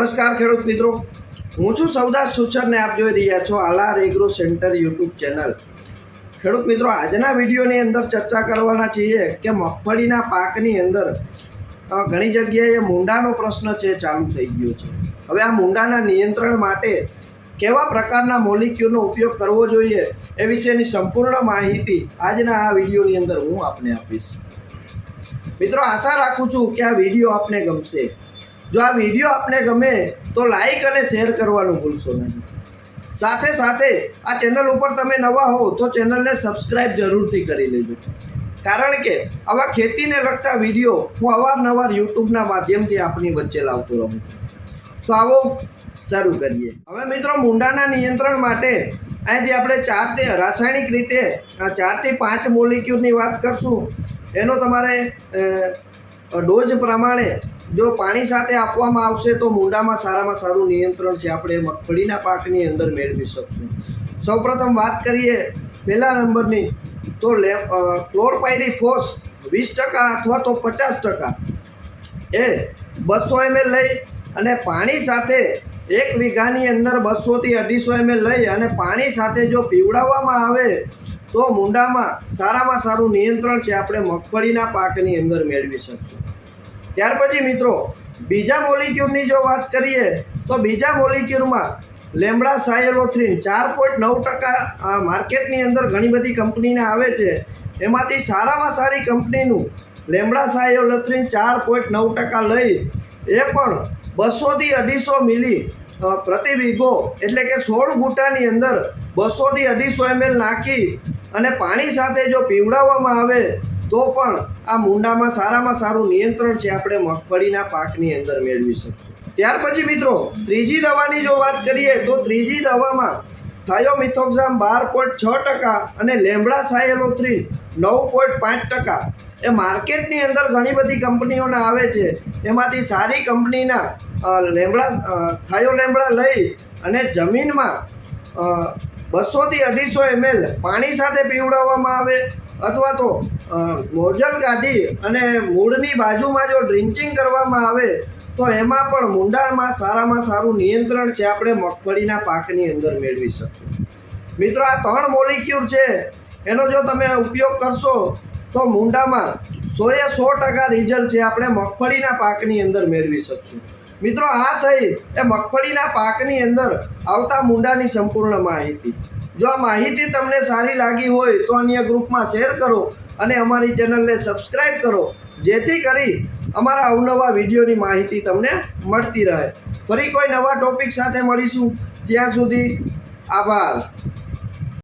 નમસ્કાર ખેડૂત મિત્રો. હું છું સૌદાસ સુચરને આપ જોઈ રહ્યા છો આલાર એગ્રો સેન્ટર યુટ્યુબ ચેનલ. ખેડૂત મિત્રો, આજના વિડીયોની અંદર ચર્ચા કરવાના છીએ કે મગફળીના પાકની અંદર ઘણી જગ્યાએ મૂંડાનો પ્રશ્ન છે, ચાલુ થઈ ગયો છે. હવે આ મૂંડાના નિયંત્રણ માટે કેવા પ્રકારના મોલિક્યુલનો ઉપયોગ કરવો જોઈએ એ વિશેની સંપૂર્ણ માહિતી આજના આ વિડીયોની અંદર હું આપને આપીશ. મિત્રો, આશા રાખું છું કે આ વીડિયો આપને ગમશે. જો આ વીડિયો આપને ગમે, તો લાઈક અને શેર કરવાનું ભૂલશો નહીં. સાથે સાથે આ ચેનલ ઉપર તમે નવા હો તો ચેનલને સબસ્ક્રાઈબ જરૂરથી કરી લેજો. કારણ કે આવા ખેતીને લગતા વીડિયો હું અવારનવાર યુટ્યુબના માધ્યમથી આપની વચ્ચે લાવતો રહું તો આવો શરૂ કરીએ. હવે મિત્રો, મુંડાના નિયંત્રણ માટે અહીંથી આપણે ચારથી રાસાયણિક રીતે, આ ચારથી પાંચ મોલિક્યુલની વાત કરશું. એનો તમારે ડોઝ પ્રમાણે જો પાણી સાથે આપવામાં આવશે તો મૂંડામાં સારામાં સારું નિયંત્રણ છે. આપણે મગફળીના પાકની અંદર મેળવી શકશું. સૌપ્રથમ વાત કરીએ પહેલા નંબરની, તો લે ક્લોરપાયરીફોસ વીસ ટકા અથવા તો પચાસ ટકા. એ બસો એમએલ લઈ અને પાણી સાથે એક વીઘાની અંદર બસોથી અઢીસો એમએલ લઈ અને પાણી સાથે જો પીવડાવવામાં આવે તો મૂંડામાં સારામાં સારું નિયંત્રણ છે. આપણે મગફળીના પાકની અંદર મેળવી શકશું. ત્યાર પછી મિત્રો, બીજા મોલિક્યુલની જો વાત કરીએ, તો બીજા મોલિક્યુલમાં લેમડા સાયલોથ્રીન ચાર પોઈન્ટ નવ ટકા માર્કેટની અંદર ઘણી બધી કંપનીને આવે છે. એમાંથી સારામાં સારી કંપનીનું લેમડા સાયલોથ્રીન ચાર પોઈન્ટ નવ ટકા લઈ, એ પણ બસોથી અઢીસો મિલી પ્રતિ વીઘો, એટલે કે સોળ ગુટાની અંદર બસોથી અઢીસો એમએલ નાખી અને પાણી સાથે જો પીવડાવવામાં આવે તો પણ આ મુંડામાં સારામાં સારું નિયંત્રણ છે આપણે મગફળીના પાકની અંદર મેળવી શકશું. ત્યાર પછી મિત્રો, ત્રીજી દવાની જો વાત કરીએ તો ત્રીજી દવામાં થાયોમિથોક્ઝામ બાર પોઈન્ટ છ ટકા અને લેમડા સાયલોથ્રીન નવ પોઈન્ટ પાંચ ટકા. એ માર્કેટની અંદર ઘણી બધી કંપનીઓના આવે છે. એમાંથી સારી કંપનીના લેમડા થાયો લેમડા લઈ અને જમીનમાં બસોથી અઢીસો એમએલ પાણી સાથે પીવડાવવામાં આવે અથવા તો નોઝલ કાઢી અને મૂળની બાજુમાં જો ડ્રિન્ચિંગ કરવામાં આવે, તો એમાં પણ મૂંડાણમાં સારામાં સારું નિયંત્રણ છે આપણે મગફળીના પાકની અંદર મેળવી શકશું. મિત્રો, આ ત્રણ મોલિક્યુલ છે. એનો જો તમે ઉપયોગ કરશો, તો મૂંડામાં સોએ સો ટકા રિઝલ્ટ છે આપણે મગફળીના પાકની અંદર મેળવી શકશું. મિત્રો, આ થઈ એ મગફળીના પાકની અંદર આવતા મૂંડાની સંપૂર્ણ માહિતી. જો આ માહિતી તમને સારી લાગી હોય, તો અન્ય ગ્રુપમાં શેર કરો. અને અમારી ચેનલને સબસ્ક્રાઈબ કરો, જેથી કરી અમારા અવનવા વિડીયોની માહિતી તમને મળતી રહે. ફરી કોઈ નવા ટોપિક સાથે મળીશું. ત્યાં સુધી આભાર.